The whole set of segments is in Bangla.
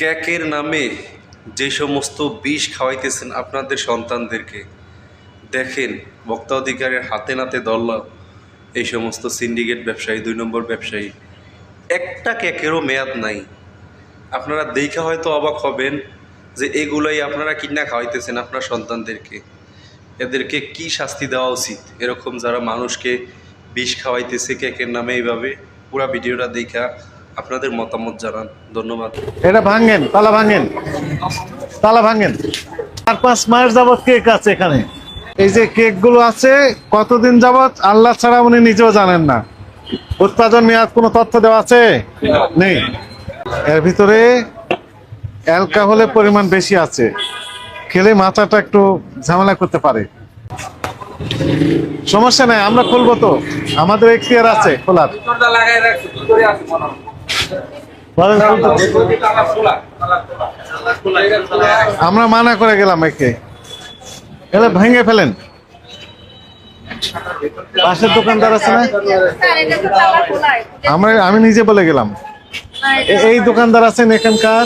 ক্যাকের নামে যে সমস্ত বিষ খাওয়াইতেছেন আপনাদের সন্তানদেরকে, দেখেন ভক্তা অধিকারের হাতে নাতে দল্লা এই সমস্ত সিন্ডিকেট ব্যবসায়ী, দুই নম্বর ব্যবসায়ী, একটা ক্যাকেরও মেয়াদ নাই। আপনারা দেখে হয়তো অবাক হবেন যে এগুলোই আপনারা কিনা খাওয়াইতেছেন আপনার সন্তানদেরকে। এদেরকে কি শাস্তি দেওয়া উচিত? এরকম যারা মানুষকে বিষ খাওয়াইতেছে কেকের নামে এইভাবে, পুরা ভিডিওটা দেখা আপনাদের মতামত জানান। ধন্যবাদ। এটা ভাঙেন, তালা ভাঙেন। তালা ভাঙেন। চার, পাঁচ মাস যাবত কেক আছে এখানে। এই যে কেকগুলো আছে, কতদিন যাবত আল্লাহ ছাড়া উনি নিজেও জানেন না। উৎপাদন মেয়াদ কোনো তথ্য দেওয়া আছে? নেই। এর ভিতরে অ্যালকোহলের পরিমাণ বেশি আছে। খেলে মাথাটা একটু ঝামেলা করতে পারে। সমস্যা নাই, আমরা খুলবো তো। আমাদের এখতিয়ার আছে খোলার। আমরা মানা করে গেলাম একে। এলে ভেঙে ফেলেন। পাশের দোকানদার আছে না? আমরা আমি নিজে বলে গেলাম। এই দোকানদার আছেন এখানকার?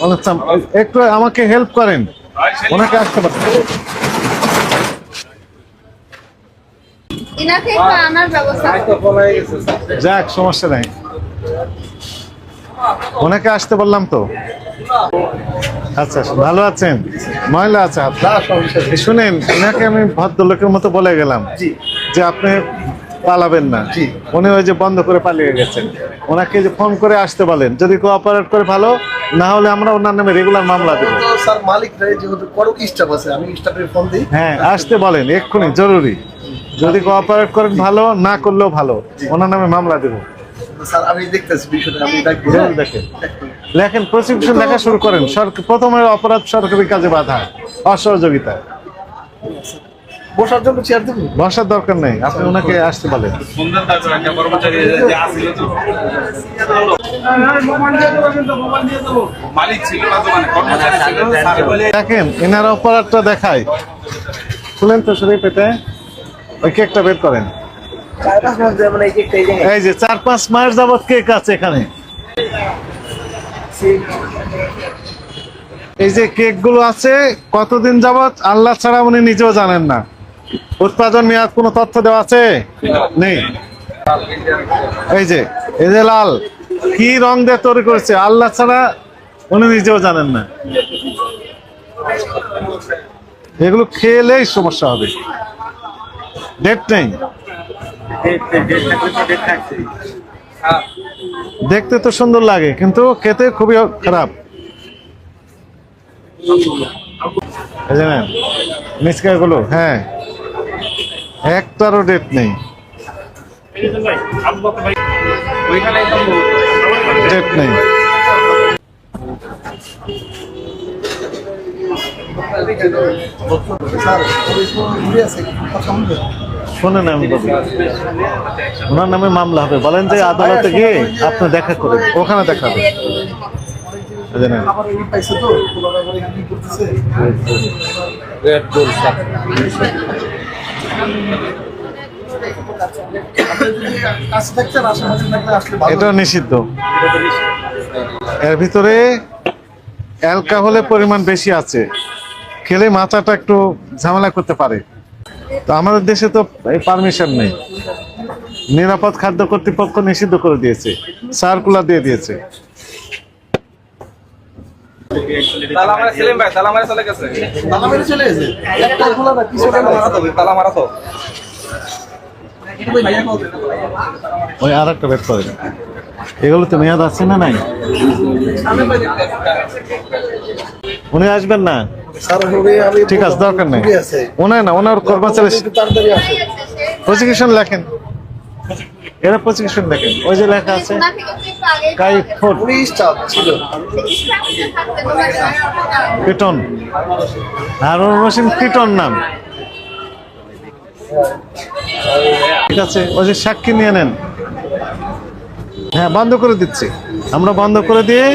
ওয়ালাইকুম একটু আমাকে হেল্প করেন। ওনাকে আসতে পারেন। যাক সমস্যা নাই। ওনাকে আসতে বললাম তো। আচ্ছা ভালো আছেন? ময়লা আছে শুনেন ওনাকে আমি ভদ্রলোকের মতো বলে গেলাম যে আপনি পালাবেন না। উনি ওই যে বন্ধ করে পালিয়ে গেছেন। ওনাকে যে ফোন করে আসতে বলেন যদি কোঅপারেট করে ভালো না হলে আমরা ওনার নামে রেগুলার মামলা দেবো। স্যার মালিক যেহেতু করক স্টাফ আছে আমি স্টাফের ফোন দিই। হ্যাঁ আসতে বলেন এক্ষুনি জরুরি। যদি কোঅপারেট করেন ভালো না করলেও ভালো ওনার নামে মামলা দেবো। স্যার আমি দেখতেছি বিষয়টা আমি দেখেন। লেখেন প্রসিকিউশন লেখা শুরু করেন। সরকার প্রথমে অপরাধ সরকারি কাজে বাধা অসহযোগিতা। বসার জন্য চেয়ার দেবো? বসার দরকার নেই আপনি ওনাকে আসতে বলেন। মালিক ছিল না দোকানে কর্মচারী ছিল স্যার বলে দেখেন এনার অপরাধটা দেখায়। খুলেন তো শরীর পেটে ওই কেকটা বের করেন। কেকটা এই যে চার পাঁচ মাস যাবত কেক আছে এখানে। এই যে কেকগুলো আছে, কতদিন যাবত আল্লাহ ছাড়া উনি নিজেও জানেন না। উৎপাদন মেয়াদ কোনো তথ্য দেওয়া আছে? নেই। এই যে এই যে লাল, কি রং দিয়ে তৈরি করেছে? আল্লাহ ছাড়া উনি নিজেও জানেন না। এগুলো খেলেই সমস্যা হবে। ডেট নেই। দেখতে তো সুন্দর লাগে কিন্তু খেতে খুবই খারাপ মিসকাগুলো হ্যাঁ একটারও ডেট নেই ডেট নেই স্যার শোনেন আমি বলি। ওনার নামে মামলা হবে। বলেন যে আদালতে গিয়ে আপনি দেখা করুন ওখানে দেখা হবে। এই যে নেন, আবার এই পাইছে তো পুরোটা করে কি করতেছে? আপনি যদি কাছে থাকতেন আশেপাশে থাকলে আসলে ভালো এটা নিষিদ্ধ। এর ভিতরে অ্যালকোহলের পরিমাণ বেশি আছে। খেলে মাথাটা একটু ঝামেলা করতে পারে। তো আমাদের দেশে তো এই পারমিশন নেই। নিরাপদ খাদ্য কর্তৃপক্ষ নিষিদ্ধ করে দিয়েছে সার্কুলার দিয়ে দিয়েছে। তালা মারা সেলিম ভাই তালা মারা চলে গেছে। তালা মেরে চলে গেছে? একটা খোলা না কিছু তালা মারা তো তালা মারা তো। ভাইয়া কল ওই আর একটা বের করে। এগুলো তো মেয়াদ আছে না নাই? উনি আসবেন না? ঠিক আছে দরকার নেই। ওনার না ওনার কর্মচারী একটু তাড়াতাড়ি আসে। প্রসিকিউশন লেখেন। এরা প্রসিকিউশন লেখেন। ওই যে লেখা আছে ছিল। ওনাকে। পিটন। হারুন রশিদ পিটন নাম। ঠিক আছে ওই যে সাক্ষী নিয়ে নেন। হ্যাঁ বন্ধ করে দিচ্ছি। আমরা বন্ধ করে দিয়ে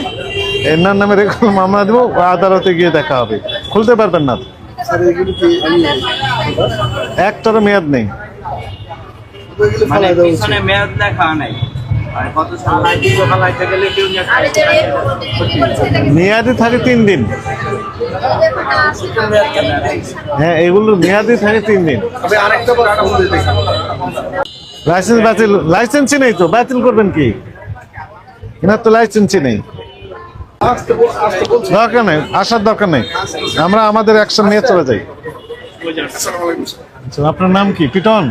এনার নামে রেগুলার মামলা দেবো আদালতে গিয়ে দেখা হবে। খুলতে পারবেন না। একটারও মেয়াদ নেই। দেওয়া উচিত মেয়াদ নাই। মেয়াদি থাকে তিন দিন। হ্যাঁ এগুলো মেয়াদি থাকে তিন দিন। লাইসেন্স বাতিল লাইসেন্সই নেই তো। বাতিল করবেন কি? এনার তো লাইসেন্সই নেই আসতে বল- আসতে বলছি দরকার নেই আসার দরকার নেই। আমরা আমাদের অ্যাকশন নিয়ে চলে যাই। আপনার নাম কি? পিটন?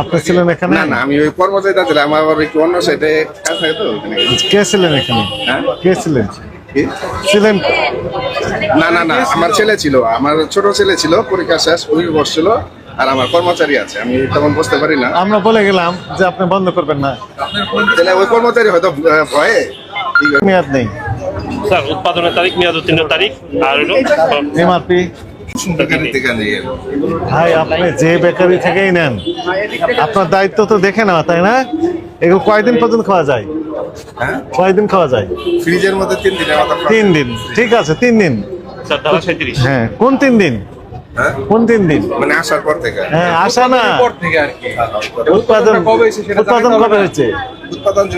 আপনি ছিলেন এখানে? না না আমি ওই কর্মচারী আমার আবার একটু অন্য সাইডে কাজ থাকে তো কে ছিলেন এখানে? হ্যাঁ? কে ছিলেন? ছিলেন? না না না আমার ছেলে ছিল আমার ছোট ছেলে ছিল পরীক্ষা শেষ উনি বসছিল আর আমার কর্মচারী আছে আমি তেমন বুঝতে পারি না। আমরা বলে গেলাম যে আপনি বন্ধ করবেন না। তাহলে ওই কর্মচারী হয়তো ভয়ে মেয়াদ নেই। স্যার উৎপাদনের তারিখ মেয়াদ উত্তীর্ণ তারিখ আর হলো এমআরপি। ভাই আপনি যে বেকারি থেকেই নেন আপনার দায়িত্ব তো দেখে নেওয়া তাই না? এগুলো কয়দিন পর্যন্ত খাওয়া যায়? হ্যাঁ? কয়দিন খাওয়া যায়? ফ্রিজের মধ্যে তিন দিনের মতো খাওয়া- তিন দিন ঠিক আছে তিন দিন। হ্যাঁ কোন তিন দিন? কোন তিন দিন? মানে আসার পর থেকে। হ্যাঁ আসা না। পর থেকে আর কি। উৎপাদন কবে হয়েছে সেটা উৎপাদন কবে হয়েছে? উৎপাদন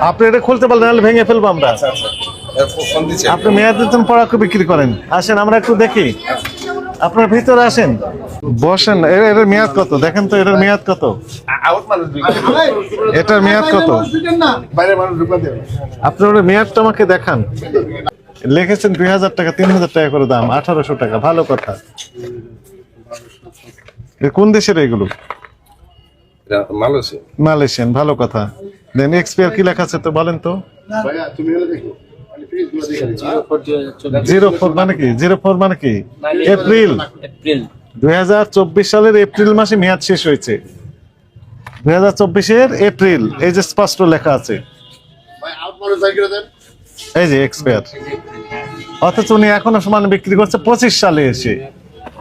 আপনি এটা খুলতে পারলেন নাহলে ভেঙে ফেলব আমরা। আচ্ছা আচ্ছা। আপনি মেয়াদ দিতেন পড়াকে বিক্রি করেন। আসেন আমরা একটু দেখি। আপনার ভিতরে আসেন। বসেন এর- এটার মেয়াদ কত? দেখেন তো এটার মেয়াদ কত। এটার মেয়াদ কত? বাইরে মানুষ আপনার মেয়াদটা আমাকে দেখান। লিখেছেন দুই হাজার টাকা তিন হাজার টাকা করে দাম আঠারোশো টাকা ভালো কথা। এ কোন দেশের এগুলো? মালয়েশিয়ান ভালো কথা। দেন এক্সপিয়ার কি লেখা আছে তো বলেন তো। জিরো ফোর মানে কি? জিরো ফোর মানে কি? এপ্রিল। এপ্রিল। দুই হাজার চব্বিশ সালের এপ্রিল মাসে মেয়াদ শেষ হয়েছে। দুই হাজার চব্বিশের এপ্রিল এই যে স্পষ্ট লেখা আছে। এই যে এক্সপায়ার অথচ উনি এখনও সমান বিক্রি করছে পঁচিশ সালে এসে।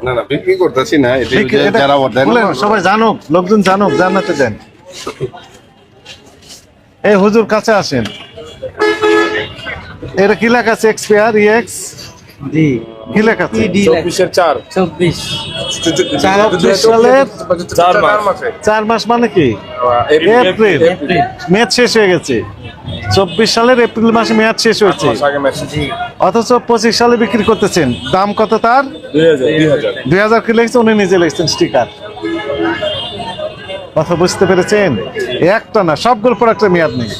না না বিক্রি করতেছি না যারা সবাই জানুক লোকজন জানুক জানাতে দেন। এই হুজুর কাছে আসেন। এটা কি লেখা আছে? Expire EX G. কি লেখা আছে? সালের মাসে। চার মাস। মানে কি? এপ্রিল। এপ্রিল। মেয়াদ শেষ হয়ে গেছে। চব্বিশ সালের এপ্রিল মাসে মেয়াদ শেষ হয়েছে। অথচ পঁচিশ সালে বিক্রি করতেছেন। দাম কত তার? দুই হাজার কি লেগেছে? উনি নিজে লেগেছেন স্টিকার কথা বুঝতে পেরেছেন? একটা না সবগুলো প্রোডাক্টের মেয়াদ নেই।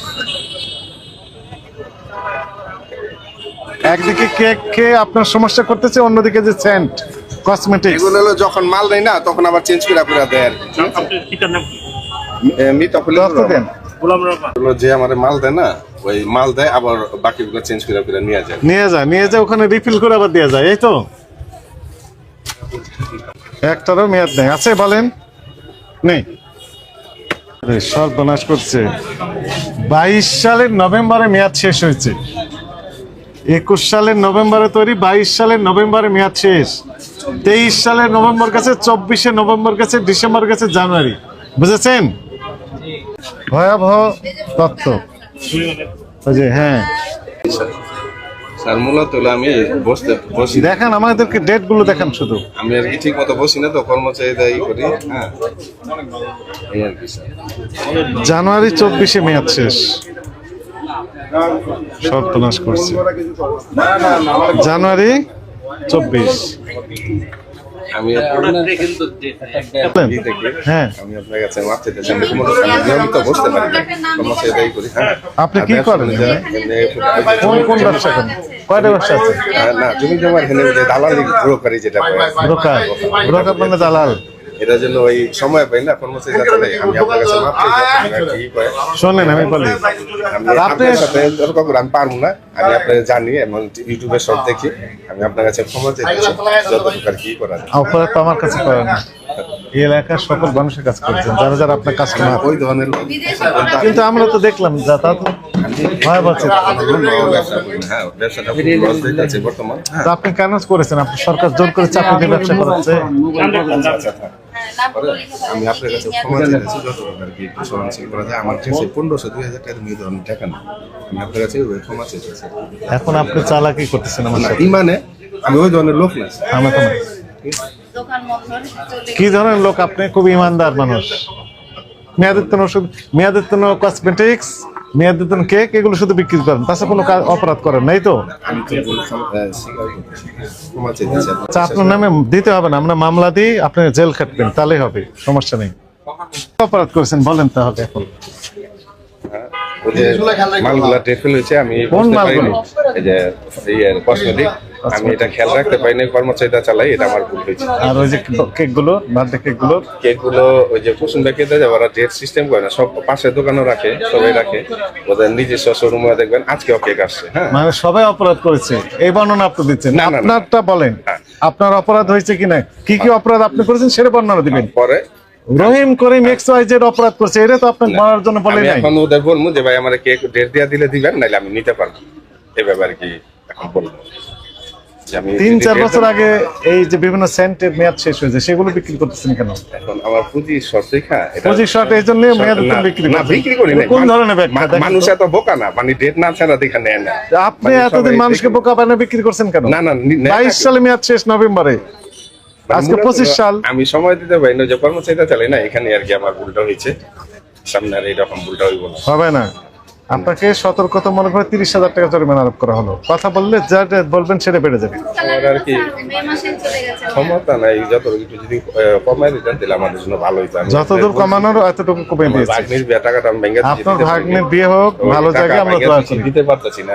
একদিকে কেক খেয়ে আপনার সমস্যা করতেছে অন্যদিকে যে সেন্ট কসমেটিক্স এগুলো হলো যখন মাল নেই না তখন আবার চেঞ্জ করে আপনারা দেয় আর কি আপনার পিতার নাম কি মিতাফুল রক্ত দেন গোলাম রহমান। যে আমার মাল দেয় না ওই মাল দেয় আবার বাকিগুলো চেঞ্জ করে করে নিয়ে যায়। নিয়ে যায় নিয়ে যায় ওখানে রিফিল করে আবার দেওয়া যায় এই তো। একটারও মেয়াদ নেই। আছে বলেন? নেই। সর্বনাশ করছে। বাইশ সালের নভেম্বরে মেয়াদ শেষ হয়েছে। একুশ সালের নভেম্বরে তৈরি বাইশ সালের নভেম্বরে মেয়াদ শেষ। তেইশ সালের নভেম্বর গেছে চব্বিশে নভেম্বর গেছে ডিসেম্বর গেছে জানুয়ারি। বুঝেছেন? ভয়াবহ তত্ত্ব। যে হ্যাঁ। স্যার মূলত আমি বসতে বসি। দেখান আমাদেরকে ডেটগুলো দেখান শুধু। আমি আর কি ঠিক মতো বসি না তো কর্মচারীরা ই করি হ্যাঁ। এই আর কি জানুয়ারি চব্বিশে মেয়াদ শেষ। সর্বনাশ করছে। জানুয়ারি চব্বিশ। আমি কিন্তু ই থেকে হ্যাঁ। আমি আপনার কাছে মাপ চাইতেছি আমি কোনো আমি নিয়মিত বসতে পারি না। কর্মচারীরা ই করি হ্যাঁ। আপনি কি করেন? কোন কোন ব্যবসা করেন? কয়টা ব্যবসা আছে? না তুমি তোমার হেনে যে ব্রোকারি যেটা ব্রোকার ব্রোকার মানে দালাল? এটার জন্য ওই সময় পাই না কর্মচারী যাতে আমি আপনার কাছে মাপ চাইছি করে শোনেন আমি বলি। আমি আপনি- আপনার সাথে করে আমি পারব না আমি আপনার জানি এবং ইউটিউবে সব দেখি আমি আপনার কাছে ক্ষমা চাইতেছি যতটুকু আর কি করা যায় অপরাধ তো আমার কাছে করেন না। এই এলাকার সকল মানুষের কাজ করছেন যারা যারা আপনার কাস্টমার ওই ধরনের কিন্তু আমরা তো দেখলাম যা তা তো হ্যাঁ ব্যবসাটা বর্তমান হ্যাঁ তো আপনি কেন করেছেন? আপনি সরকার জোর করে চাকরি দিয়ে ব্যবসা করাচ্ছে। আমি আপনার কাছে ক্ষমা চাইতেছি যতটুকু আর কি সহনশীল করা যায়। আমার কাছে পনেরোশো দুই হাজার টাকা ধরনের টাকা না আমি আপনার কাছে ক্ষমা এখন আপনি চালাকি করতেছেন আমার না সাথে। ইমানে আমি ওই ধরনের লোক না। আমার তো কি ধরনের লোক? আপনি খুব ইমানদার মানুষ। মেয়াদোত্তন ওষুধ মেয়াদোত্তন কসমেটিক্স মেয়াদোত্তন কেক এগুলো শুধু বিক্রি করেন। তাছাড়া কোনো কাজ- অপরাধ করেন নাই তো? আচ্ছা আপনার নামে দিতে হবে না আমরা মামলা দিই আপনি জেল খাটবেন তাহলেই হবে সমস্যা নেই। অপরাধ করেছেন বলেন তাহলে এখন। মালগুলা টেফেল হয়েছে আমি কোন মালগুলো? এই যে কসমেটিক আমি এটা খেয়াল রাখতে পারিনি কর্মচারীটা চালাই এটা আমার ভুল হয়েছে। আর ওই যে কেকগুলো বার্থডে কেকগুলো কেকগুলো ওই যে কুসুম ব্যাগে দেয় ওরা ডেট সিস্টেম করে না সব পাশে দোকানও রাখে সবাই রাখে। ওদের নিজস্ব শোরুমে দেখবেন আজকেও কেক আসছে হ্যাঁ। মানে সবাই অপরাধ করেছে এই বর্ণনা আপনি দিচ্ছেন। না, না, না। আপনারটা বলেন হ্যাঁ। আপনার অপরাধ হয়েছে কিনা কি কি অপরাধ আপনি করেছেন সেটা বর্ণনা দিবেন। পরে। Rahim Karim X Y Z অপরাধ করছে এটা তো আপনাকে বলার জন্য বলে নাই। এখন ওদের বলব যে ভাই আমার কেক ডেট দিয়া দিলে দিবেন নাহলে আমি নিতে পারব। এই ব্যাপারে কি এখন বলব। তিন চার বছর আগে এই যে বিভিন্ন সেন্টের মেয়াদ শেষ হয়েছে সেগুলো বিক্রি করতেছেন কেন? এখন আমার পুঁজি শর্ট এটা পুঁজি শর্ট এই জন্য মেয়াদ বিক্রি না বিক্রি করি কোন ধরনের ব্যাগ মানুষ এত বোকা না মানে ডেট না ছাড়া দেখা নেয় না। আপনি মানে এতদিন মানুষকে বোকা বানিয়ে বিক্রি করছেন কেন? না, না, বাইশ সালে মেয়াদ শেষ নভেম্বরে। মানে আজকে 25 সাল। আমি সময় দিতে পারি না যে কর্মচারীটা চালাই না এখানে আর কি আমার ভুলটা হয়েছে। সামনে আর এইরকম ভুলটা হইব না। হবে না। আপনাকে সতর্কতা মনে করে তিরিশ হাজার টাকা জরিমানা আরোপ করা হলো। কথা বললে যা যা বলবেন সেটা বেড়ে যাবে। আর কি? মে মাসে চলে গেছে ক্ষমতা নাই যত একটু যদি আহ, কমায় দিতেন তাহলে আমাদের জন্য ভালো হইতো। যতদূর কমানোর এতটুকু ভাগ্নির টাকাটা আমি ভেঙে আপনার। ভাগ্নের বিয়ে হোক ভালো জায়গায় আমরা দিতে পারতেছি না।